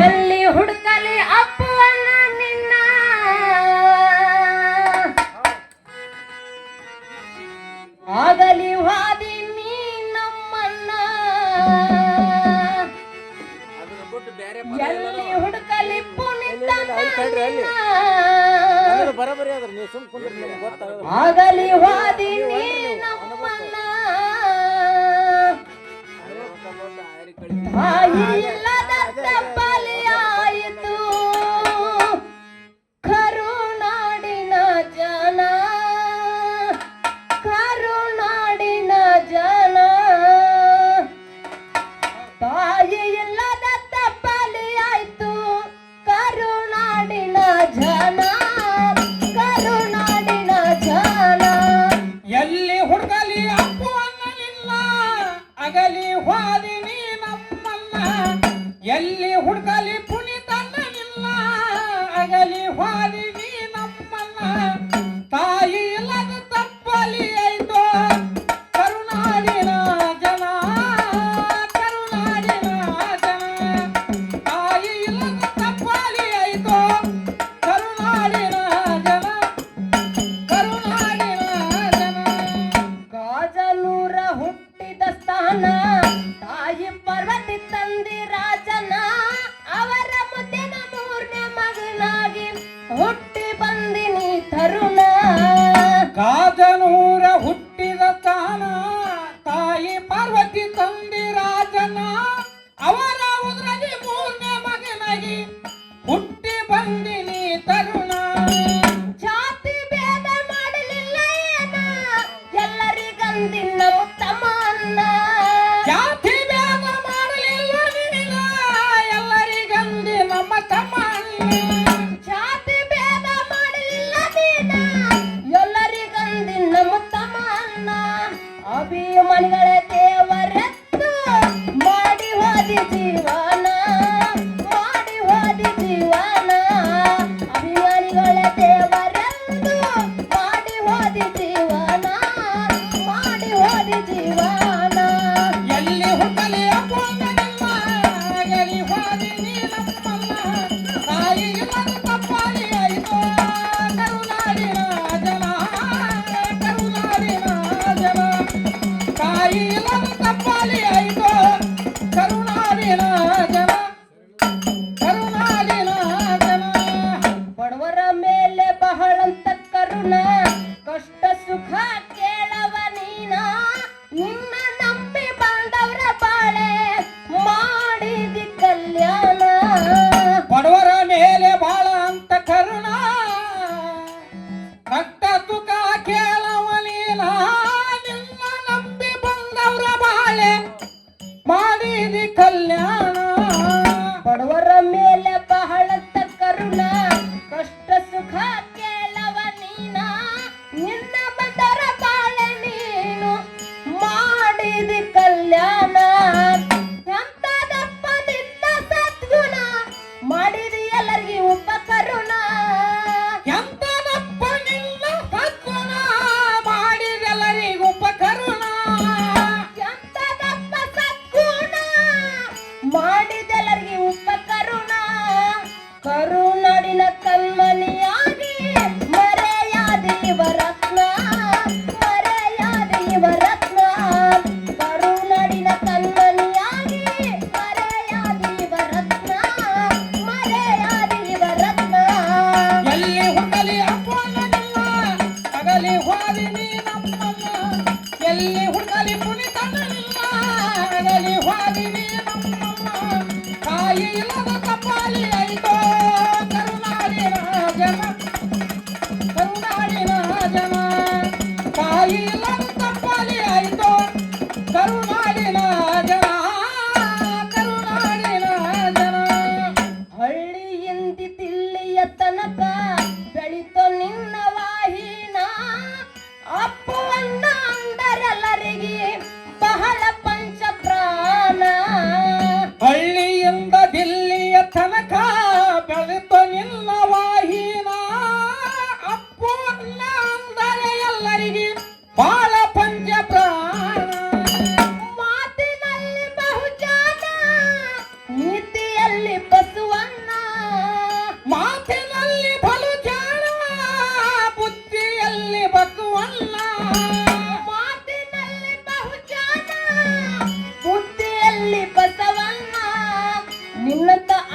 ಎಲ್ಲಿ ಹುಡುಕಲಿ ಅಪ್ಪವನ ನಿನ್ನ? ಆಗಲಿ ವಾದಿ ನೀ ನಮ್ಮನ್ನ. ಎಲ್ಲಿ ಹುಡುಕಲಿ ಪುನೀತ ಆಗಲಿ ವಾದಿ ನೀ ನಮ್ಮನ್ನ. ಹೋದಿ ನೀ ನಮ್ಮನ್ನ ಎಲ್ಲಿ ಹುಡುಕಲ್ಲ? 能 கருணடின கல்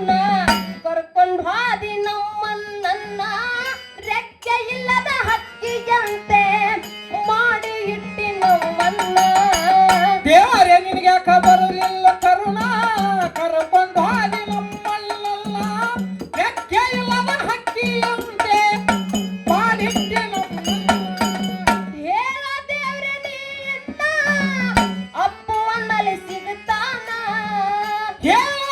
ಕರುಣ ಕರ್ಕೊಂಡು ಹಾದಿ ನಮ್ಮನ್ನ ರೆಕ್ಕೆ ಇಲ್ಲದ ಹಕ್ಕಿಯಂತೆ ಮಾಡಿ ಇಟ್ಟಿ ನಮ್ಮನ್ನ. ದೇವರೇ, ನಿನಗೆ ಬರಲಿಲ್ಲ ಕರುಣ? ಕರ್ಕೊಂಡು ಹಾದಿ ನಮ್ಮಲ್ಲ ರೆಕ್ಕೆ ಇಲ್ಲದ ಹಕ್ಕಿಯಂತೆ ಮಾಡಿಟ್ಟೆ ನಮ್ಮನ್ನ. ಹೇಳ ದೇವ್ರೆ ನೀನ್ನ ಅಪ್ಪು ಸಿಗುತ್ತಾನ? ಹೇಳ